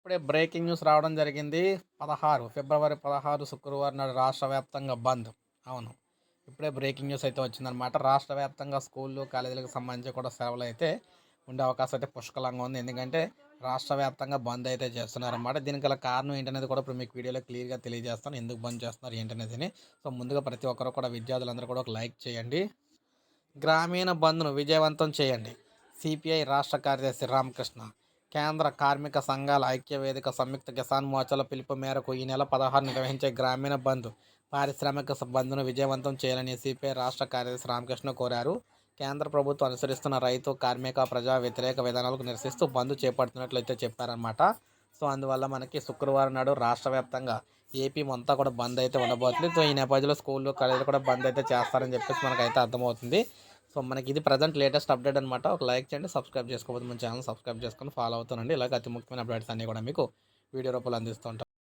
ఇప్పుడే breaking news రావడం జరిగింది. పదహారు ఫిబ్రవరి పదహారు శుక్రవారం నాడు రాష్ట్ర వ్యాప్తంగా బంద్. అవును ఇప్పుడే బ్రేకింగ్ న్యూస్ అయితే వచ్చిందనమాట రాష్ట్ర వ్యాప్తంగా స్కూళ్ళు కాలేజీలకు సంబంధించి కూడా సెలవులు అయితే ఉండే అవకాశం అయితే పుష్కలంగా ఉంది. ఎందుకంటే రాష్ట్ర వ్యాప్తంగా బంద్ అయితే చేస్తున్నారన్నమాట. దీనికి గల కారణం ఏంటనేది కూడా ఇప్పుడు మీకు వీడియోలో క్లియర్గా తెలియజేస్తాను. ఎందుకు బంద్ చేస్తున్నారు ఏంటనేది సో ముందుగా ప్రతి ఒక్కరు కూడా విద్యార్థులందరూ కూడా ఒక లైక్ చేయండి. గ్రామీణ బంద్ను విజయవంతం చేయండి. సిపిఐ రాష్ట్ర కార్యదర్శి రామకృష్ణ. కేంద్ర కార్మిక సంఘాల ఐక్య వేదిక సంయుక్త కిసాన్ మోర్చాల పిలుపు మేరకు ఈ నెల పదహారు నిర్వహించే గ్రామీణ బంద్ పారిశ్రామిక బంద్ను విజయవంతం చేయాలని సిపిఐ రాష్ట్ర కార్యదర్శి రామకృష్ణ కోరారు. కేంద్ర ప్రభుత్వం అనుసరిస్తున్న రైతు కార్మిక ప్రజా వ్యతిరేక విధానాలకు నిరసిస్తూ బంద్ చేపడుతున్నట్లయితే చెప్పారనమాట సో అందువల్ల మనకి శుక్రవారం నాడు రాష్ట్ర వ్యాప్తంగా ఏపీ అంతా కూడా బంద్ అయితే ఉండబోతుంది. సో ఈ నేపథ్యంలో స్కూళ్ళు కాలేజీలు కూడా బంద్ అయితే చేస్తారని చెప్పేసి మనకైతే అర్థమవుతుంది. సో మనకి ఇది ప్రజెంట్ లేటెస్ట్ అప్డేట్ అనమాట ఒక లైక్ చేయండి సబ్స్క్రైబ్ చేసుకోకపోతే మన ఛానల్ సబ్స్క్రైబ్ చేసుకొని ఫాలో అవుతానండి. ఇలాగ అతి ముఖ్యమైన అప్డేట్స్ అన్నీ కూడా మీకు వీడియో రూపంలో అందిస్తుంటాం